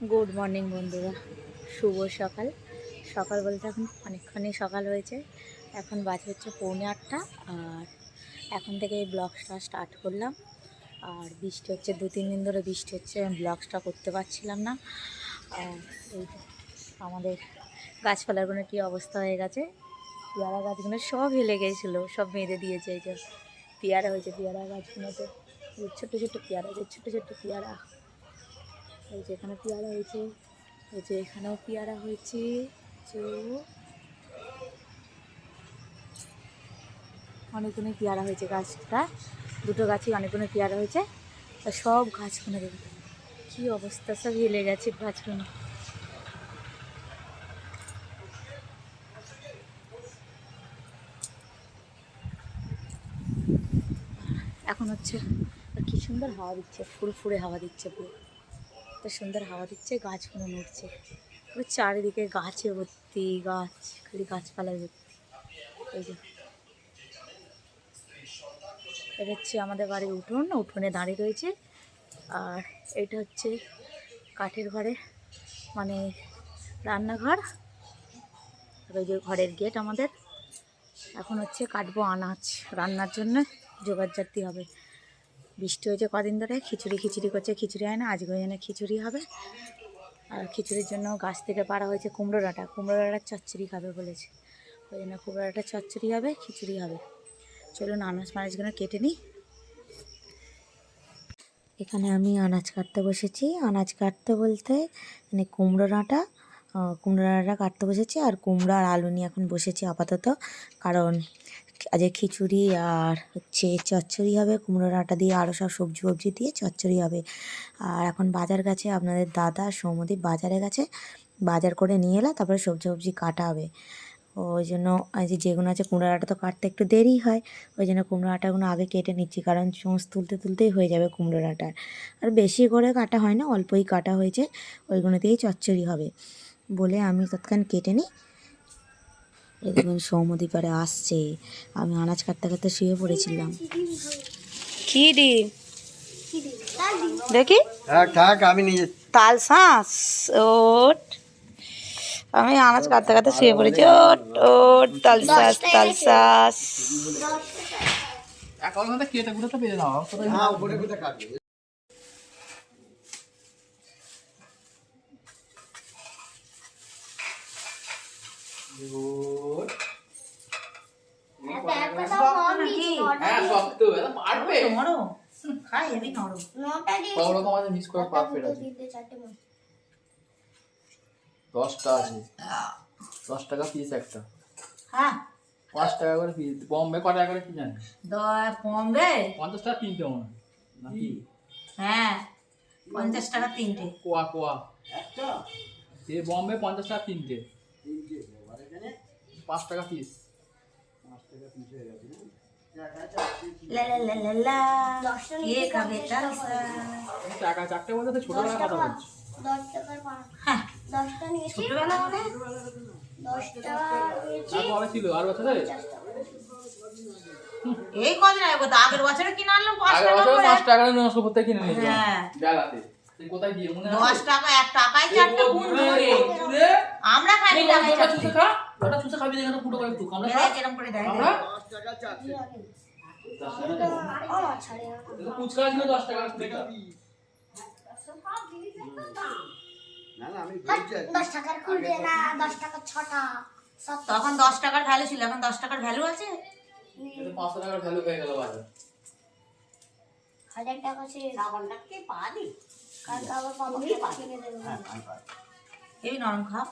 Good morning বন্ধুরা। শুভ সকাল। সকাল বলতে এখন অনেকক্ষণই সকাল হয়েছে। এখন বাজে হচ্ছে পৌনে আটটা। আর এখন থেকে এই স্টার্ট করলাম। আর বৃষ্টি হচ্ছে, দু তিন দিন ধরে বৃষ্টি হচ্ছে ব্লগসটা করতে পারছিলাম না। আর এই আমাদের গাছপালাগুলো কী অবস্থা হয়ে গেছে। পেয়ারা গাছগুলো সব হেলে গেছিল, সব বেঁধে দিয়েছে। এই যে পেয়ারা হয়েছে, পেয়ারা গাছগুলোতে। ছোটো ছোটো পেয়ারা ছোটো ছোটো পেয়ারা। এই যে এখানে পেয়ারা হয়েছে, এই যে এখানেও পেয়ারা হয়েছে। তো অনেকগুলো পেয়ারা হয়েছে গাছটা। দুটো গাছই অনেকগুলো পেয়ারা হয়েছে। সব গাছগুলো দেখবে কী অবস্থা, সব হেলে গেছে গাছগুলো। এখন হচ্ছে, কি সুন্দর হাওয়া দিচ্ছে ফুলে হাওয়া দিচ্ছে পুরো। এত সুন্দর হাওয়া দিচ্ছে, গাছগুলো নড়ছে। পুরো চারিদিকে গাছে ভর্তি, গাছ, খালি গাছপালায় ভর্তি। এই যে। এটা হচ্ছে আমাদের বাড়ির উঠোন, উঠোনে দাঁড়িয়ে রয়েছে। আর এটা হচ্ছে কাঠের ঘরে মানে রান্নাঘর। আর ওই যে ঘরের গেট আমাদের। এখন হচ্ছে কাটবো আনাজ। রান্নার জন্য জোগাড় জাতি হবে। বৃষ্টি হয়েছে কদিন ধরে, খিচুড়ি খিচুড়ি করছে, খিচুড়ি হয় না, আজকে ওই জন্য খিচুড়ি হবে। আর খিচুড়ির জন্য গাছ থেকে পাড়া হয়েছে কুমড়ো ডাঁটা, কুমড়ো ডাঁটার চচ্চড়ি খাবে বলেছে। ওই জন্য কুমড়ো ডাঁটার চচ্চড়ি হবে, খিচুড়ি হবে। চলুন আনাজ মানাজগুলো কেটে নিই। এখানে আমি আনাজ কাটতে বসেছি। আনাজ কাটতে বলতে মানে কুমড়ো ডাঁটা কুমড়ো ডাঁটা কাটতে বসেছি, আর কুমড়ো আর আলু নিয়ে এখন বসেছি আপাতত। কারণ আজকে খিচুড়ি আর হচ্ছে চচ্চড়ি হবে কুমড়ো ডাঁটা দিয়ে আরও সব সবজি ফবজি দিয়ে চচ্চড়ি হবে। আর এখন বাজার গেছে আপনাদের দাদা সৌমদীপ বাজারে গেছে, বাজার করে নিয়ে এলে, তারপরে সবজি ফবজি কাটা হবে। ওই জন্য যে যেগুলো আছে কুমড়ো ডাঁটা তো কাটতে একটু দেরি হয়, ওই জন্য কুমড়ো ডাঁটাগুলো আগে কেটে নিচ্ছি, কারণ চোঁচ তুলতে তুলতেই হয়ে যাবে কুমড়ো ডাঁটার আর বেশি করে কাটা হয় না, অল্পই কাটা হয়েছে, ওইগুলো দিয়েই চচ্চড়ি হবে। বলে আমি তৎক্ষণ কেটে নিই। এই দেখুন সৌমদীপারে আসছে। আমি আনাজ কাটতে কাটতে শুয়ে পড়েছিলাম। কি ডিম দেখি। আমি নিজে তাল শাঁস। ওট। আমি আনাজ কাটতে কাটতে শুয়ে পড়েছি। ওট ওট তাল শাঁস তাল শাঁস। এখন মধ্যে কেটে কুটে তো পেয়ে নাও কোথায় হ্যাঁ উপরে কোথায় কাটবে হ্যাঁ শক্ত এটা পারবে নরম খাই হেভি নরম। সব রকম আছে মিক্স করে পারফেক্ট আছে দশটা আছে। দশ টাকা পিস একটা। হ্যাঁ। পাঁচ টাকা করে পিস বম্বে ক টাকা করে কি জানি? দশ পঞ্চাশ টাকা তিনটে মনে নাকি? হ্যাঁ পঞ্চাশ টাকা তিনটে। কোয়া কোয়া। একটা? এ বম্বে পঞ্চাশ টাকা তিনটে। পাঁচ টাকা পিস পাঁচ টাকা পিস হয়ে গেছে না? লা লা লা লা লা। কে খাবে তাল টাকা চারটে বলতে তো ছোটবেলার কথা বলছি। হ্যাঁ। দশটা নিয়েছি। ছোটবেলা মানে? দশটা নিয়েছি। আর কবে ছিল? আর বছরে? এই কদিন আগে তো আগের বছরে কিনে আনলাম পাঁচ আগের টাকা করে। পাঁচ টাকা নশো করতে কিনে হ্যাঁ। তুই কোথায় গিয়ে মনে দশ টাকা এক টাকায় চারটে কোন ধরে আমরা খাই টাকায় চারটে খা, ওটা চুষে খাবি দেখে ফুটো করে একটু আমরা এরা করে দেয় আমরা? পাঁচ টাকা চারটে ও ছাড়ে না। দশ টাকা তখন দশ টাকার ভ্যালু ছিল এখন দশ টাকার ভ্যালু আছে হাজার টাকা আছে শ্রাবণটাকে পারি কালকে আবার। এই নরম খাও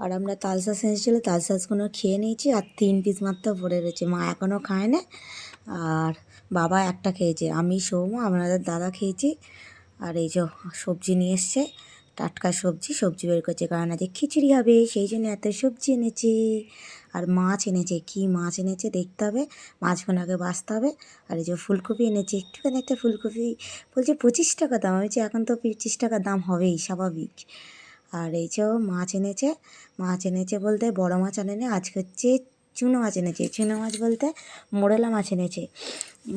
আর আমরা তালশাঁস এনেছিল তালশাঁসগুলো খেয়ে নিয়েছি আর তিন পিস মাত্র পড়ে রয়েছে। মা এখনও খায় না। আর বাবা একটা খেয়েছে, আমি সৌম আপনাদের দাদা খেয়েছি। আর এই যে সবজি নিয়ে এসছে, টাটকা সবজি সবজি বের করছে। কারণ আজকে খিচুড়ি হবে, সেই জন্য এত সবজি এনেছে। আর মাছ এনেছে, কি মাছ এনেছে দেখতে হবে। মাছগুলো আগে বাছতে হবে। আর এই যে ফুলকপি এনেছে, একটুখানি একটা ফুলকপি, বলছে পঁচিশ টাকা দাম। আমি এখন তো পঁচিশ টাকা দাম হবেই, স্বাভাবিক। আর এই যে মাছ এনেছে মাছ এনেছে বলতে বড় মাছ আনেনি, আজকে হচ্ছে চুনো মাছ এনেছে। চুনো মাছ বলতে মোড়লা মাছ এনেছে।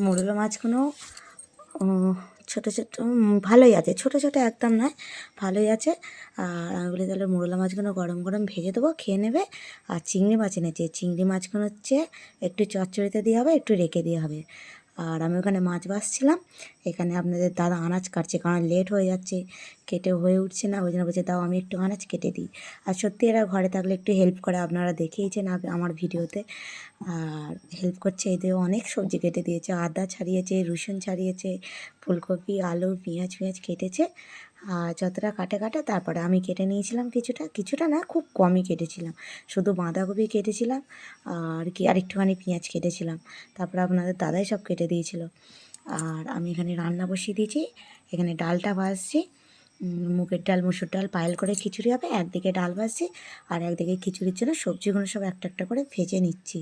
মোড়লা মাছগুলো ছোটো ছোটো ভালোই আছে। ছোটো ছোটো একদম নয়, ভালোই আছে। আর আমি বলি তাহলে মোড়লা মাছগুলো গরম গরম ভেজে দেবো, খেয়ে নেবে। আর চিংড়ি মাছ এনেছে। চিংড়ি মাছগুলো হচ্ছে একটু চচ্চড়িতে দিয়ে হবে, একটু রেখে দিয়ে হবে। আর আমি ওখানে মাছ বাসছিলাম এখানে আপনাদের দাদা আনাজ কাটছে, কারণ লেট হয়ে যাচ্ছে, কেটে হয়ে উঠছে না, ওই জন্য বলছে, দাও, আমি একটু আনাজ কেটে দিই। আর সত্যি এরা ঘরে থাকলে একটু হেল্প করে, আপনারা দেখিয়েছেন আমার ভিডিওতে। আর হেল্প করছে এদের অনেক সবজি কেটে দিয়েছে, আদা ছাড়িয়েছে, রসুন ছাড়িয়েছে, ফুলকপি, আলু, পেঁয়াজ পেঁয়াজ কেটেছে। আর যতটা কাটে কাটে তারপরে আমি কেটে নিয়েছিলাম কিছুটা। কিছুটা না, খুব কমই কেটেছিলাম। শুধু বাঁধাকপি কেটেছিলাম আর কি, আর একটুখানি পেঁয়াজ কেটেছিলাম। তারপরে আপনাদের দাদাই সব কেটে দিয়েছিল। আর আমি এখানে রান্না বসিয়ে দিয়েছি। এখানে ডালটা ভাজছি। মুগের ডাল, মুসুর ডাল পায়েল করে খিচুড়ি হবে। একদিকে ডাল ভাজছি আর একদিকে খিচুড়ির জন্য সবজিগুলো সব একটা একটা করে ভেজে নিচ্ছি।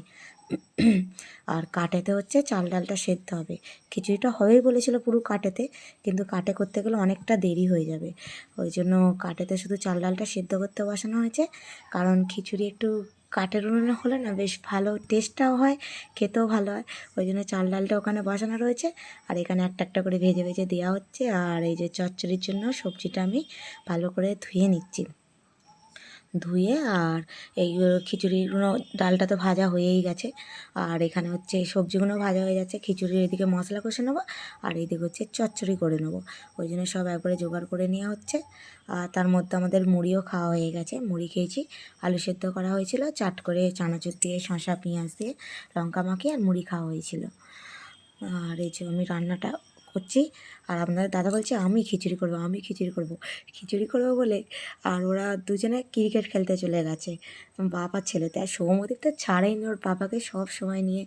আর কাটেতে হচ্ছে চাল ডালটা সেদ্ধ হবে। খিচুড়িটা হবেই বলেছিল পুরো কাটেতে, কিন্তু কাটে করতে গেলে অনেকটা দেরি হয়ে যাবে। ওই জন্য কাটেতে শুধু চাল ডালটা সেদ্ধ করতে বসানো হয়েছে। কারণ খিচুড়ি একটু কাঠের উনুনে হলে না বেশ ভালো টেস্টটাও হয়, খেতেও ভালো হয়। ওই জন্য চাল ডালটা ওখানে বসানো রয়েছে। আর এখানে একটা একটা করে ভেজে ভেজে দেওয়া হচ্ছে। আর এই যে চচ্চড়ির জন্য সবজিটা আমি ভালো করে ধুয়ে নিচ্ছি। ধুয়ে আর এই খিচুড়িগুলো ডালটা তো ভাজা হয়েই গেছে। আর এখানে হচ্ছে সবজিগুলো ভাজা হয়ে যাচ্ছে। খিচুড়ির এদিকে মশলা কষে নেব আর এইদিকে হচ্ছে চচ্চড়ি করে নেব। ওই জন্য সব একবারে জোগাড় করে নেওয়া হচ্ছে। আর তার মধ্যে আমাদের মুড়িও খাওয়া হয়ে গেছে। মুড়ি খেয়েছি। আলু সেদ্ধ করা হয়েছিল। চাট করে চানাচুর দিয়ে শসা, পেঁয়াজ দিয়ে লঙ্কা মাখিয়ে আর মুড়ি খাওয়া হয়েছিল। আর এই যে আমি রান্নাটা করছি আর আপনাদের দাদা বলছে, আমি খিচুড়ি করব, আমি খিচুড়ি করব। খিচুড়ি করব বলে আর ওরা দুজনে ক্রিকেট খেলতে চলে গেছে। বাবা ছেলেতে আর সৌমদীপ তো ছাড়েই না ওর পাপাকে সব সময় নিয়ে,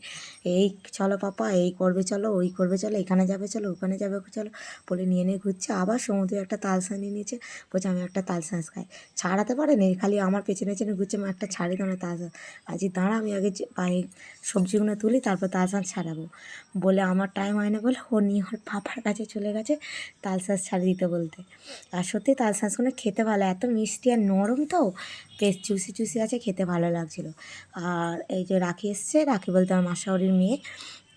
এই চলো পাপা, এই করবে চলো, ওই করবে চলো, এখানে যাবে চলো, ওখানে যাবে চলো, বলে নিয়ে নিয়ে ঘুরছে। আবার সৌমদীপ একটা তালসা নিয়ে নিয়েছে, বলছে, আমি একটা তালসাঁস খাই। ছাড়াতে পারে পারেনি, খালি আমার পেছনে পেছনে ঘুরছে আমি একটা ছাড়ি দাও না তালসা, আজ দাঁড়া, আমি আগে পায়ে সবজিগুলো তুলি, তারপর তালসাঁস ছাড়াবো। বলে, আমার টাইম হয় না, বলে, ও নিয়ে ওর পাপার কাছে চলে গেছে তালশাঁস ছাড়িয়ে দিতে বলতে। আর সত্যি তালশাঁসগুলো খেতে ভালো, এত মিষ্টি আর নরম তো, বেশ চুষি চুষি আছে খেতে ভালো লাগছিল। আর এই যে রাখি এসছে, রাখি বলতে আমার মাসাওরির মেয়ে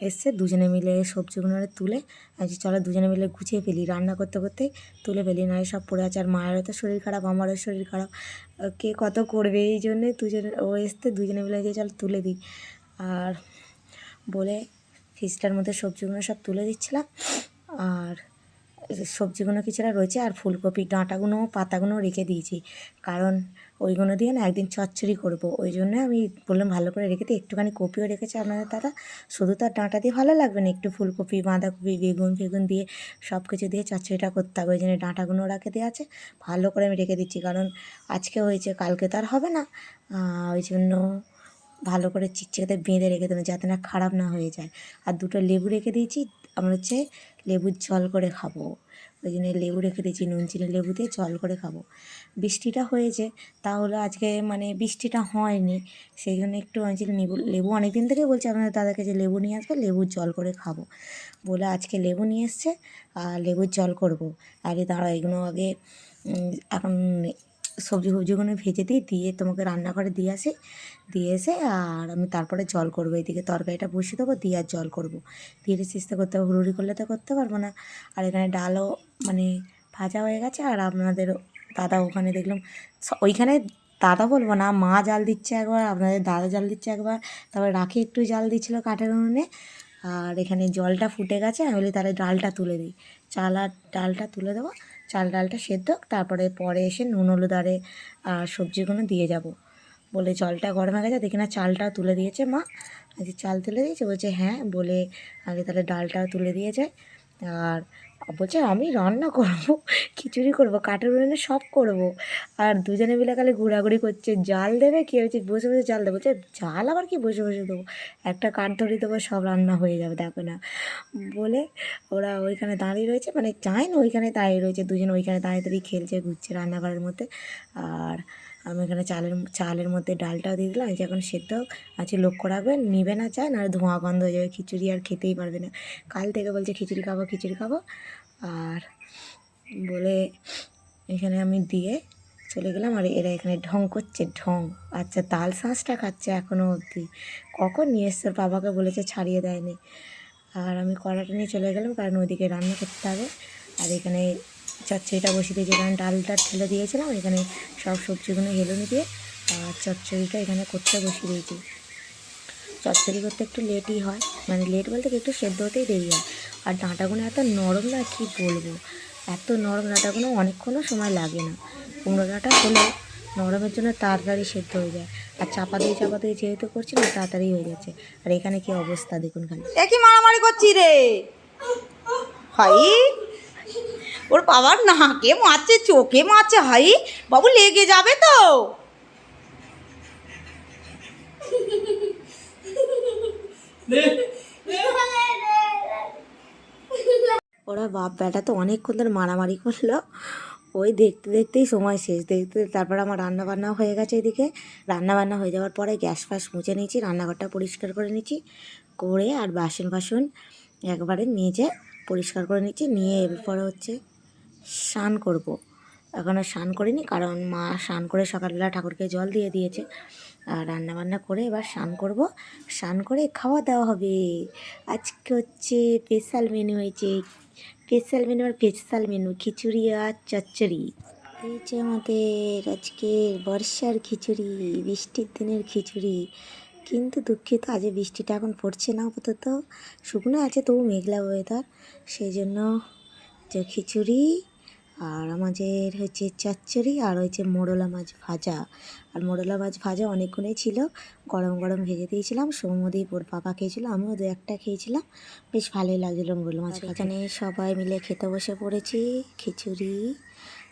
এসছে, দুজনে মিলে সবজিগুলো তুলে আজ চলো দুজনে মিলে গুছিয়ে ফেলি রান্না করতে করতে, তুলে ফেলি নয় সব পড়ে আছে। আর মায়েরও তো শরীর খারাপ, আমারও শরীর খারাপ। কে কত করবে এই জন্যে দুজনে, ও এসতে দুজনে মিলে যে চল তুলে দিই। আর বলে ফ্রিজটার মধ্যে সবজিগুলো সব তুলে দিচ্ছিলাম। আর সবজিগুলো কিছুটা রয়েছে, আর ফুলকপি ডাঁটাগুলো, পাতাগুলো রেখে দিয়েছি। কারণ ওইগুলো দিয়ে না একদিন চচ্চড়ি করব। ওই জন্য আমি বললাম, ভালো করে রেখে দিই একটুখানি কপিও রেখেছে আপনাদের দাদা। শুধু তো আর ডাঁটা দিয়ে ভালো লাগবে না, একটু ফুলকপি, বাঁধাকপি, বেগুন ফেগুন দিয়ে সব কিছু দিয়ে চচ্চড়িটা করতে হবে। ওই জন্য ডাঁটাগুলো রাখে দেওয়া আছে। ভালো করে আমি রেখে দিচ্ছি, কারণ আজকে হয়েছে, কালকে তো আর হবে না। ওই জন্য ভালো করে চিকচিকাতে বেঁধে রেখে দেবো, যাতে না খারাপ না হয়ে যায়। আর দুটো লেবু রেখে দিয়েছি, আমরা হচ্ছে লেবুর জল করে খাব। ওই জন্য লেবু রেখে দিয়েছি, নুন চিনি লেবু দিয়ে জল করে খাব। বৃষ্টিটা হয়েছে, তাহলে আজকে মানে বৃষ্টিটা হয়নি, সেই জন্য একটু বলছি লেবু লেবু অনেক দিন থেকে বলছি আপনাদের দাদাকে যে লেবু নিয়ে আসবে, লেবুর জল করে খাব। বলে আজকে লেবু নিয়ে এসছে, আর লেবুর জল করব। আরে দাঁড়া এগুলো আগে এখন সবজি ফবজিগুলো ভেজে দিই, দিয়ে তোমাকে রান্নাঘরে দিয়ে আসি। দিয়ে এসে আর আমি তারপরে জল করব, এদিকে তরকারিটা বসিয়ে দেবো, দিয়ে আর জল করব। দিয়ে সিস্তে করতে হবে হুড়ুড়ি করলে তো করতে পারব না। আর এখানে ডালও মানে ভাজা হয়ে গেছে, আর আপনাদের দাদা ওখানে দেখলাম ওইখানে দাদা বলব না, মা জাল দিচ্ছে একবার, আপনাদের দাদা জাল দিচ্ছে একবার। তারপরে রাখি একটু জাল দিচ্ছিল কাঠের উনুনে, আর এখানে জলটা ফুটে গেছে, আমি বলি তাহলে ডালটা তুলে দিই। চাল আর ডালটা তুলে দেবো। চাল, ডালটা সেদ্ধ তারপরে পরে এসে নুন, হলুদ আরে সবজিগুলো দিয়ে যাব। বলে জলটা গরম হয়ে গেছে, দেখি না চালটাও তুলে দিয়েছে মা। আজকে চাল তুলে দিয়েছে, বলছে হ্যাঁ বলে আগে তাহলে ডালটাও তুলে দিয়েছে আর বলছে, আমি রান্না করব, খিচুড়ি করব কাঠের উনুনে সব করব। আর দুজনে মিলে খালি ঘোরাঘুরি করছে, জাল দেবে, কি হয়েছে বসে বসে জাল দেবো, বলছে, জাল আবার কি বসে বসে দেবো? একটা কাঠ ধরে দেবো, সব রান্না হয়ে যাবে, দেখো না। বলে ওরা ওইখানে দাঁড়িয়ে রয়েছে মানে চায় না ওইখানে দাঁড়িয়ে রয়েছে, দুজন ওইখানে দাঁড়িয়ে দাঁড়িয়ে খেলছে, ঘুরছে রান্নাঘরের মধ্যে। আর আমি এখানে চালের চালের মধ্যে ডালটাও দিয়ে দিলাম। যে এখন সেদ্ধ। আজকে লক্ষ্য রাখবেন, নিবে না চায় না ধোঁয়া গন্ধ হয়ে যাবে, খিচুড়ি আর খেতেই পারবে না। কাল থেকে বলছে খিচুড়ি খাব খিচুড়ি খাব। আর বলে এখানে আমি দিয়ে চলে গেলাম আর এরা এখানে ঢং করছে, ঢং। আচ্ছা তাল শাঁসটা খাচ্ছে এখনও অবধি। কখন নিয়ে এসছে? বাবাকে বলেছে, ছাড়িয়ে দেয়নি। আর আমি কড়াটা নিয়ে চলে গেলাম, কারণ ওদিকে রান্না করতে হবে। আর এখানে চচ্চড়িটা বসিয়ে দিয়েছি। এখানে ডালটা ঠেলে দিয়েছিলাম, এখানে সব সবজিগুলো হেলুনি দিয়ে আর চচ্চড়িটা এখানে করতে বসিয়ে দিয়েছি। চচ্চড়ি করতে একটু লেটই হয় মানে লেট বলতে একটু সেদ্ধ হতেই দেরি হয়। আর ডাঁটাগুলো এত নরম না, কি বলব? এত নরম ডাঁটাগুলো অনেকক্ষণও সময় লাগে না। কুমড়ো ডাঁটা হলেও নরমের জন্য তাড়াতাড়ি সেদ্ধ হয়ে যায়। আর চাপা দিয়ে চাপা দিয়ে যেহেতু করছি না, তাড়াতাড়ি হয়ে যাচ্ছে। আর এখানে কি অবস্থা দেখুন খালি। একই মারামারি করছি রে? হাই ওর বাবার না নাকে মারছে, চোখে মারছে, হাই, বাবু লেগে যাবে তো। ওরা বাপ বেটা তো অনেকক্ষণ ধরে মারামারি করল। ওই দেখতে দেখতেই সময় শেষ, দেখতে তারপর আমার রান্না বান্না হয়ে গেছে এদিকে। রান্না বান্না হয়ে যাওয়ার পরে গ্যাস ফ্যাস মুছে নিয়েছি, রান্নাঘরটা পরিষ্কার করে নিয়েছি, করে আর বাসন ফাসন একবারে মেজে পরিষ্কার করে নিচ্ছি নিয়ে এরপরে হচ্ছে স্নান করব। এখনও স্নান করিনি কারণ মা স্নান করে সকালবেলা ঠাকুরকে জল দিয়ে দিয়েছে। আর রান্না বান্না করে এবার স্নান করব। স্নান করে খাওয়া দাওয়া হবে। আজকে হচ্ছে স্পেশাল মেনু হয়েছে। স্পেশাল মেনু আর স্পেশাল মেনু খিচুড়ি আর চচ্চড়ি। যে আমাদের আজকে বর্ষার খিচুড়ি, বৃষ্টির দিনের খিচুড়ি। কিন্তু দুঃখিত, আজ বৃষ্টিটা এখন পড়ছে না আপাতত। শুকনো আছে তবু মেঘলা ওয়েদার সেই জন্য খিচুড়ি আর আমাদের হচ্ছে চচ্চড়ি আর হচ্ছে মোড়লা মাছ ভাজা। আর মোড়লা মাছ ভাজা অনেকক্ষণই ছিল। গরম গরম ভেজে দিয়েছিলাম। সৌমদীপ ওর পাপা খেয়েছিল আমিও দু একটা খেয়েছিলাম। বেশ ভালোই লাগছিল মোড়লা মাছ এখানে সবাই মিলে খেতে বসে পড়েছি। খিচুড়ি।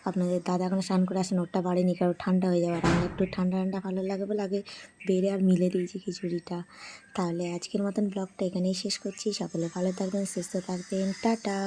আপনাদের দাদা এখন স্নান করে আসেন ওটা বাড়েনি কারণ ঠান্ডা হয়ে যাবে আর আমার একটু ঠান্ডা ঠান্ডা ভালো লাগে বলে আগে বেড়ে আর মিলে দিয়েছি খিচুড়িটা। তাহলে আজকের মতন ব্লগটা এখানেই শেষ করছি। সকলে ভালো থাকবেন সুস্থ থাকবেন। টাটা।